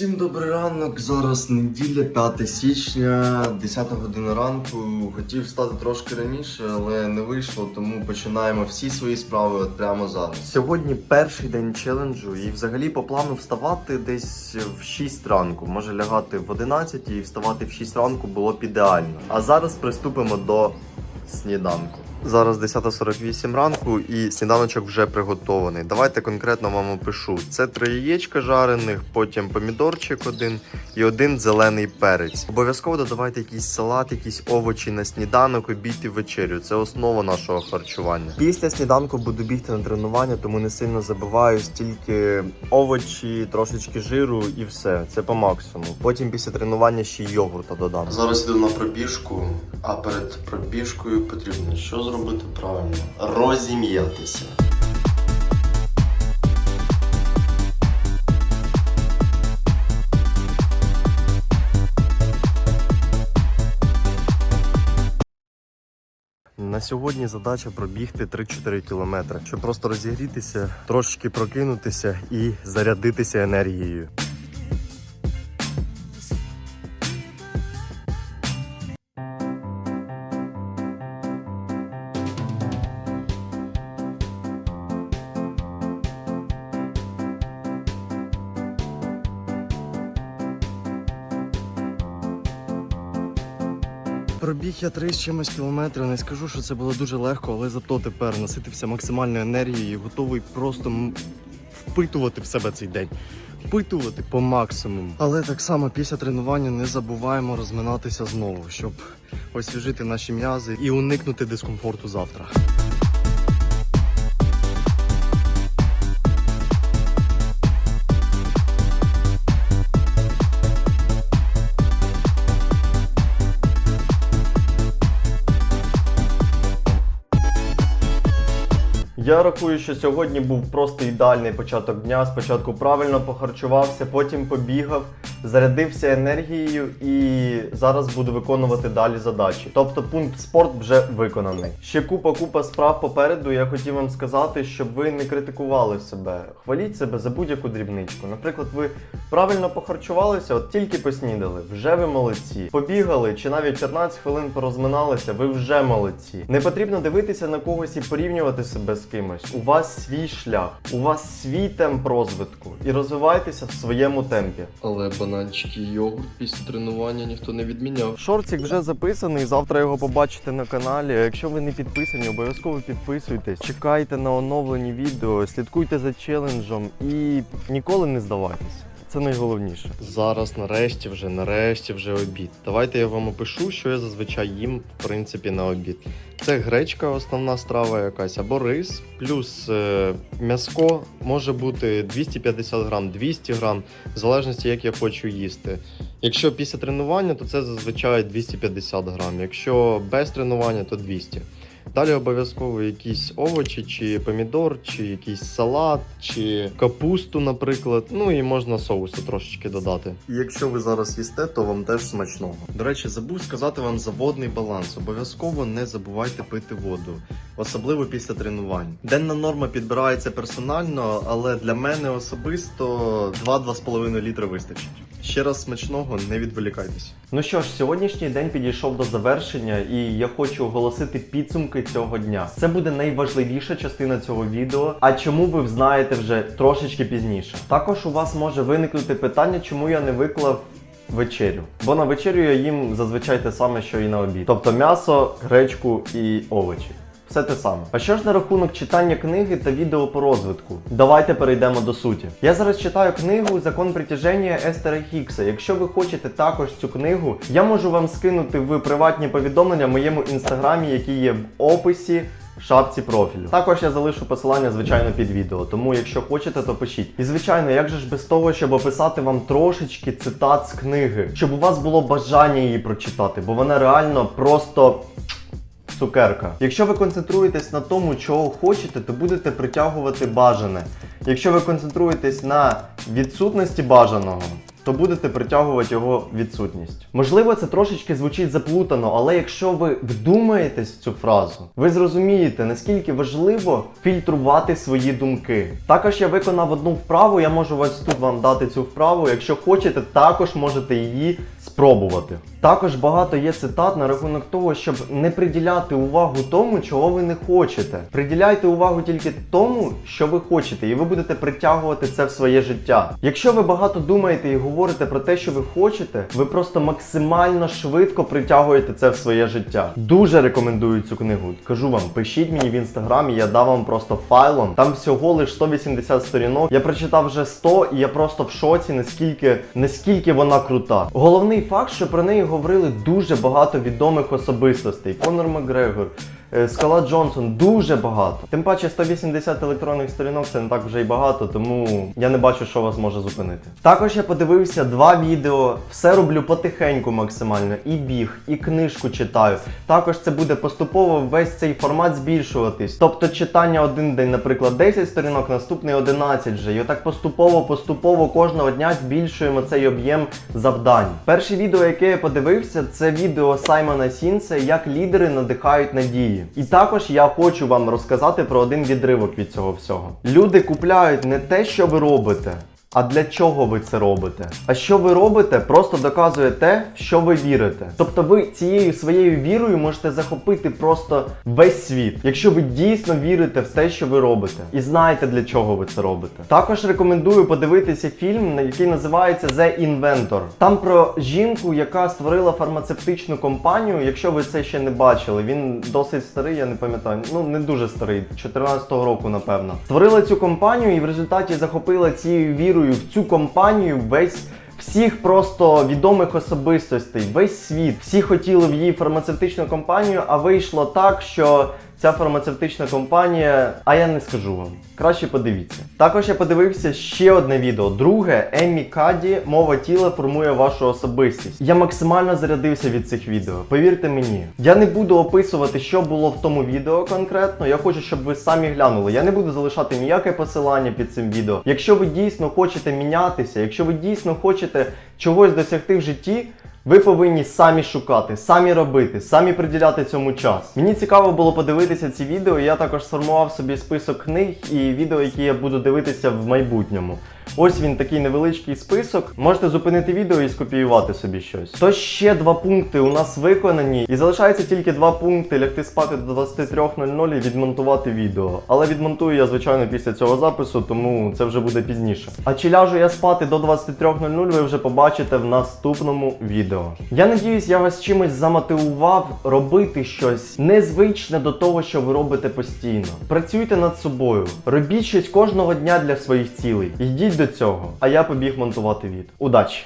Всім добрий ранок. Зараз неділя, 5 січня, 10 година ранку. Хотів встати трошки раніше, але не вийшло, тому починаємо всі свої справи от прямо зараз. Сьогодні перший день челенджу, і взагалі по плану вставати десь в 6 ранку. Може лягати в 11 і вставати в 6 ранку було б ідеально. А зараз приступимо до сніданку. Зараз 10.48 ранку і сніданочок вже приготований. Давайте конкретно вам опишу. Це три яєчка жарених, потім помідорчик один і один зелений перець. Обов'язково додавайте якийсь салат, якісь овочі на сніданок, обід і вечерю. Це основа нашого харчування. Після сніданку буду бігти на тренування, тому не сильно забиваю стільки овочі, трошечки жиру і все. Це по максимуму. Потім після тренування ще й йогурта додам. Зараз іду на пробіжку, а перед пробіжкою потрібно що зробити правильно? Розім'ятися. На сьогодні задача пробігти 3-4 кілометри, щоб просто розігрітися, трошечки прокинутися і зарядитися енергією. Пробіг я три з чимось кілометри. Не скажу, що це було дуже легко, але зато тепер наситився максимальною енергією готовий просто впитувати в себе цей день. Впитувати по максимуму. Але так само після тренування не забуваємо розминатися знову, щоб освіжити наші м'язи і уникнути дискомфорту завтра. Я рахую, що сьогодні був просто ідеальний початок дня. Спочатку правильно похарчувався, потім побігав, зарядився енергією і зараз буду виконувати далі задачі. Тобто пункт спорт вже виконаний. Ще купа купа справ попереду. Я хотів вам сказати, щоб ви не критикували себе. Хваліть себе за будь-яку дрібничку. Наприклад, ви правильно похарчувалися, от тільки поснідали, вже ви молодці. Побігали чи навіть 15 хвилин порозминалися, ви вже молодці. Не потрібно дивитися на когось і порівнювати себе з кимось. У вас свій шлях, у вас свій темп розвитку і розвивайтеся в своєму темпі. Але бананчики і йогурт після тренування ніхто не відміняв. Шортик вже записаний. Завтра його побачите на каналі. Якщо ви не підписані, обов'язково підписуйтесь. Чекайте на оновлені відео, слідкуйте за челенджем і ніколи не здавайтесь. Це найголовніше. Зараз нарешті вже, нарешті вже обід. Давайте я вам опишу, що я зазвичай їм, в принципі, на обід. Це гречка, основна страва якась, або рис, плюс е, м'яско може бути 250 грам, 200 грам, в залежності, як я хочу їсти. Якщо після тренування, то це зазвичай 250 грам. Якщо без тренування, то 200. Далі обов'язково якісь овочі, чи помідор, чи якийсь салат, чи капусту, наприклад. Ну і можна соусу трошечки додати. І Якщо ви зараз їсте, то вам теж смачного. До речі, забув сказати вам за водний баланс. Обов'язково не забувайте пити воду, особливо після тренувань. Денна норма підбирається персонально, але для мене особисто 2-2,5 літри вистачить. Ще раз смачного, не відволікайтесь. Ну що ж, сьогоднішній день підійшов до завершення, і я хочу оголосити підсумки цього дня. Це буде найважливіша частина цього відео. А чому ви знаєте вже трошечки пізніше? Також у вас може виникнути питання, чому я не виклав. Вечерю, бо на вечерю я їм зазвичай те саме, що і на обід. Тобто м'ясо, гречку і овочі. Все те саме. А що ж на рахунок читання книги та відео по розвитку? Давайте перейдемо до суті. Я зараз читаю книгу Закон притяження Естера Хікса. Якщо ви хочете також цю книгу, я можу вам скинути в приватні повідомлення в моєму інстаграмі, які є в описі. Шапці профілю. Також я залишу посилання, звичайно, під відео. Тому, якщо хочете, то пишіть. І звичайно, як же ж без того, щоб описати вам трошечки цитат з книги, щоб у вас було бажання її прочитати, бо вона реально просто цукерка. Якщо ви концентруєтесь на тому, чого хочете, то будете притягувати бажане. Якщо ви концентруєтесь на відсутності бажаного, то будете притягувати його відсутність. Можливо, це трошечки звучить заплутано, але якщо ви вдумаєтесь в цю фразу, ви зрозумієте, наскільки важливо фільтрувати свої думки. Також я виконав одну вправу, я можу ось тут вам дати цю вправу. Якщо хочете, також можете її спробувати. Також багато є цитат на рахунок того, щоб не приділяти увагу тому, чого ви не хочете. Приділяйте увагу тільки тому, що ви хочете, і ви будете притягувати це в своє життя. Якщо ви багато думаєте і говорите про те, що ви хочете, ви просто максимально швидко притягуєте це в своє життя. Дуже рекомендую цю книгу. Кажу вам, пишіть мені в інстаграмі, я дам вам просто файлом. Там всього лиш 180 сторінок. Я прочитав вже 100 і я просто в шоці, наскільки наскільки вона крута. Головний факт, що про неї говорили дуже багато відомих особистостей. Конор Макгрегор. Е, Скала Джонсон дуже багато. Тим паче 180 електронних сторінок це не так вже й багато, тому я не бачу, що вас може зупинити. Також я подивився два відео, все роблю потихеньку максимально. І біг, і книжку читаю. Також це буде поступово весь цей формат збільшуватись. Тобто читання один день, наприклад, 10 сторінок, наступний 11 вже. І отак поступово, поступово кожного дня збільшуємо цей об'єм завдань. Перше відео, яке я подивився, це відео Саймона Сінса, як лідери надихають надії. І також я хочу вам розказати про один відривок від цього всього. Люди купляють не те, що ви робите. А для чого ви це робите? А що ви робите, просто доказує те, що ви вірите. Тобто ви цією своєю вірою можете захопити просто весь світ, якщо ви дійсно вірите в те, що ви робите, і знаєте для чого ви це робите. Також рекомендую подивитися фільм, який називається The Inventor. Там про жінку, яка створила фармацевтичну компанію. Якщо ви це ще не бачили, він досить старий, я не пам'ятаю. Ну не дуже старий, 14-го року, напевно. Створила цю компанію і в результаті захопила цією вірою в цю компанію весь. Всіх просто відомих особистостей, весь світ. Всі хотіли в її фармацевтичну компанію, а вийшло так, що ця фармацевтична компанія, а я не скажу вам. Краще подивіться. Також я подивився ще одне відео. Друге, Еммі Каді, мова тіла формує вашу особистість. Я максимально зарядився від цих відео. Повірте мені, я не буду описувати, що було в тому відео конкретно. Я хочу, щоб ви самі глянули. Я не буду залишати ніяке посилання під цим відео. Якщо ви дійсно хочете мінятися, якщо ви дійсно хочете чогось досягти в житті. Ви повинні самі шукати, самі робити, самі приділяти цьому час. Мені цікаво було подивитися ці відео. Я також сформував собі список книг і відео, які я буду дивитися в майбутньому. Ось він такий невеличкий список. Можете зупинити відео і скопіювати собі щось. То ще два пункти у нас виконані, і залишається тільки два пункти: лягти спати до 23.00 і відмонтувати відео. Але відмонтую я, звичайно, після цього запису, тому це вже буде пізніше. А чи ляжу я спати до 23.00, ви вже побачите в наступному відео. Я надіюсь, я вас чимось замотивував робити щось незвичне до того, що ви робите постійно. Працюйте над собою, робіть щось кожного дня для своїх цілей. Йдіть до цього. А я побіг монтувати від. Удачі!